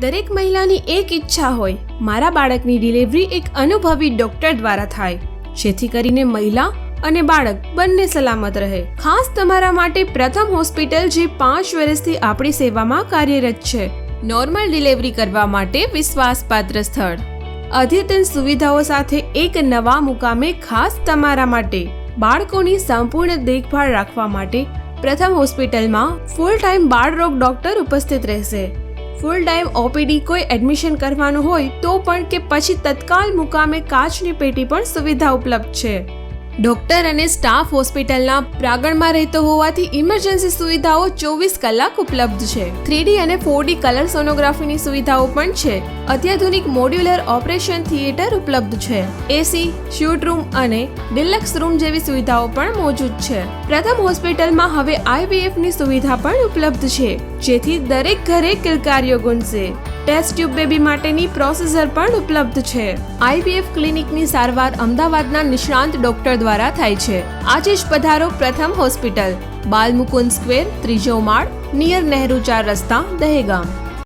દરેક મહિલાની એક ઈચ્છા હોય. મારા બાળકની ડિલિવરી એક અનુભવી ડોક્ટર દ્વારા થાય. જેથી કરીને મહિલા અને બાળક બંને સલામત રહે. ખાસ તમારા માટે પ્રથમ હોસ્પિટલ જે પાંચ વર્ષથી આપણી સેવામાં કાર્યરત છે. નોર્મલ ડિલિવરી કરવા માટે વિશ્વાસપાત્ર સ્થળ. અદ્યતન સુવિધાઓ સાથે એક નવા મુકામે ખાસ તમારા માટે. બાળકોની સંપૂર્ણ દેખભાળ રાખવા માટે પ્રથમ હોસ્પિટલમાં ફૂલ ટાઈમ બાળરોગ ડોક્ટર ઉપસ્થિત રહેશે. ફૂલ ટાઈમ ઓપીડી કોઈ એડમિશન કરવાનું હોય તો પણ કે પછી તત્કાલ મુકામે કાચની પેટી પણ સુવિધા ઉપલબ્ધ છે. ડોક્ટર અને સ્ટાફ હોસ્પિટલના પ્રાંગણમાં રહેતો હોવાથી ઇમરજન્સી સુવિધાઓ ચોવીસ કલાક ઉપલબ્ધ છે. થ્રીડી અને ફોરડી કલર સોનોગ્રાફીની સુવિધાઓ પણ છે. અત્યાધુનિક મોડ્યુલર ઓપરેશન થિયેટર ઉપલબ્ધ છે. એસી, શૂટ રૂમ અને ડિલક્સ રૂમ જેવી સુવિધાઓ પણ મોજૂદ છે. પ્રથમ હોસ્પિટલમાં હવે આઈવીએફની સુવિધા પણ ઉપલબ્ધ છે, જેથી દરેક ઘરે કિલકારીઓ ગુંજશે. ટેસ્ટ ટ્યુબ બેબી માટેની પ્રોસેસર પણ ઉપલબ્ધ છે. આઈવીએફ ક્લિનિકની સારવાર અમદાવાદના નિષ્ણાંત ડોક્ટર દ્વારા થાય છે. આજે જ પધારો પ્રથમ હોસ્પિટલ. બાલમુકુંદ સ્ક્વેર, ત્રીજો માળ, નિયર નહેરુ ચાર રસ્તા, દહેગામ.